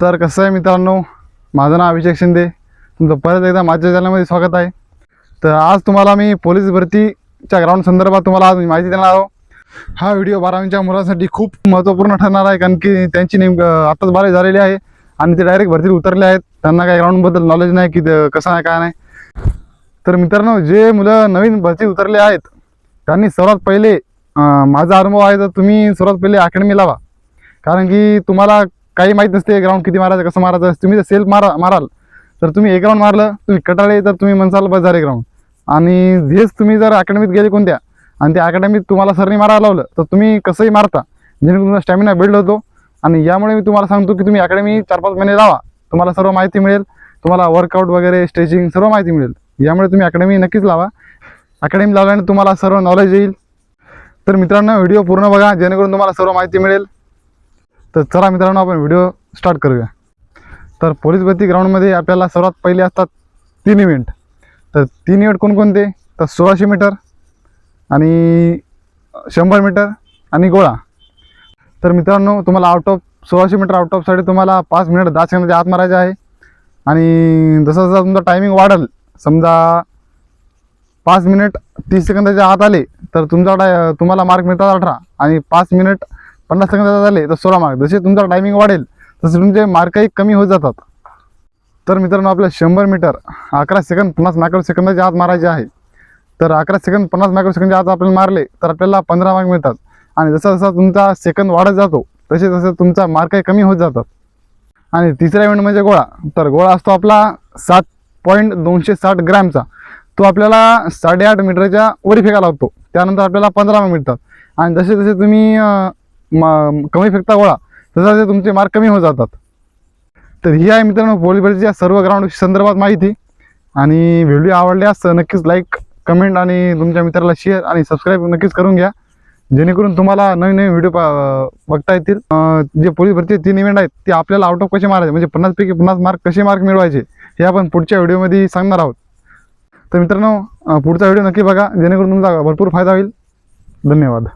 तर कसं आहे मित्रांनो माझं नाव अभिषेक शिंदे. तुमचं परत एकदा माझ्या चॅनलमध्ये स्वागत आहे. तर आज तुम्हाला मी पोलीस भरतीच्या ग्राउंड संदर्भात तुम्हाला आज मी माहिती देणार आहो. हा व्हिडिओ बारावीच्या मुलांसाठी खूप महत्त्वपूर्ण ठरणार आहे कारण की त्यांची नेमकं आत्ताच बारावी झालेली आहे आणि ते डायरेक्ट भरतीत उतरले आहेत. त्यांना काही ग्राउंडबद्दल नॉलेज नाही की कसं आहे काय नाही. तर मित्रांनो जे मुलं नवीन भरती उतरले आहेत त्यांनी सर्वात पहिले माझा अनुभव आहे तर तुम्ही सर्वात पहिले अकॅडमी लावा कारण की तुम्हाला काही माहीत नसते ग्राउंड किती मारायचं कसं मारायचं. तुम्ही जर सेल्फ मारा माराल तर तुम्ही एक राऊंड मारलं तुम्ही कटाळे तर तुम्ही म्हणसाल बस झाले ग्राउंड आणि हेच तुम्ही जर अकॅडमीत गेले कोणत्या आणि त्या अकॅडमीत तुम्हाला सरनी मारायला लावलं तर तुम्ही कसंही मारता. जेणेकरून तुमचा स्टॅमिना बिल्ड होतो. आणि यामुळे मी तुम्हाला सांगतो की तुम्ही अकॅडमी चार पाच महिने लावा तुम्हाला सर्व माहिती मिळेल. तुम्हाला वर्कआउट वगैरे स्ट्रेचिंग सर्व माहिती मिळेल. यामुळे तुम्ही अकॅडमी नक्कीच लावा. अकॅडमी लावल्याने तुम्हाला सर्व नॉलेज येईल. तर मित्रांनो व्हिडिओ पूर्ण बघा. जेणेकरून तुम्हाला सर्व माहिती मिळेल. तर चला मित्रांनो आपण व्हिडिओ स्टार्ट करूया. तर पोलीस भरती ग्राउंडमध्ये आपल्याला सर्वात पहिले असतात तीन इव्हेंट तर तीन इव्हेंट कोणकोणते? तर सोळाशे मीटर आणि शंभर मीटर आणि गोळा. तर मित्रांनो तुम्हाला आउट ऑफ सोळाशे मीटर आउट ऑफसाठी तुम्हाला पाच मिनिट दहा सेकंदाच्या आत मारायचे आहे. आणि जसं जसं तुमचा टायमिंग वाढेल समजा पाच मिनिट तीस सेकंदाच्या आत आले तर तुमचा टाय तुम्हाला मार्क मिळतात अठरा. आणि पाच मिनिट पन्नास सेकंदात झाले तर सोळा मार्क. जसे तुमचा टायमिंग वाढेल तसे तुमचे मार्कही कमी होत जातात. तर मित्रांनो आपल्या शंभर मीटर अकरा सेकंद पन्नास मायक्रो सेकंदाच्या आत मारायचे आहे. तर अकरा सेकंद पन्नास मायक्रो सेकंदच्या आत आपल्याला मारले तर आपल्याला पंधरा मार्क मिळतात. आणि जसा जसा तुमचा सेकंद वाढत जातो तसे तसे तुमचा मार्कही कमी होत जातात. आणि तिसरा इव्हेंट म्हणजे गोळा. तर गोळा असतो आपला सात पॉईंट दोनशे साठ ग्रॅमचा. तो आपल्याला साडेआठ मीटरच्या वरी फेकायला लागतो. त्यानंतर आपल्याला पंधरा मार्क मिळतात. आणि जसे जसे तुम्ही मा कमी फेकता गोळा. तसे तुमचे मार्क कमी होत जातात. तर ही आहे मित्रांनो पोलीस भरतीच्या सर्व ग्राउंड संदर्भात माहिती. आणि व्हिडिओ आवडल्यास नक्कीच लाईक कमेंट आणि तुमच्या मित्राला शेअर आणि सबस्क्राईब नक्कीच करून घ्या. जेणेकरून तुम्हाला नवीन नवीन व्हिडिओ बघता येतील. जे पोलीस भरती तीन इव्हेंट आहेत ते आपल्याला आउट ऑफ कसे मारायचे? म्हणजे पन्नासपैकी पन्नास मार्क कसे मार्क मिळवायचे? हे आपण पुढच्या व्हिडिओमध्ये सांगणार आहोत. तर मित्रांनो पुढचा व्हिडिओ नक्की बघा. जेणेकरून तुमचा भरपूर फायदा होईल. धन्यवाद.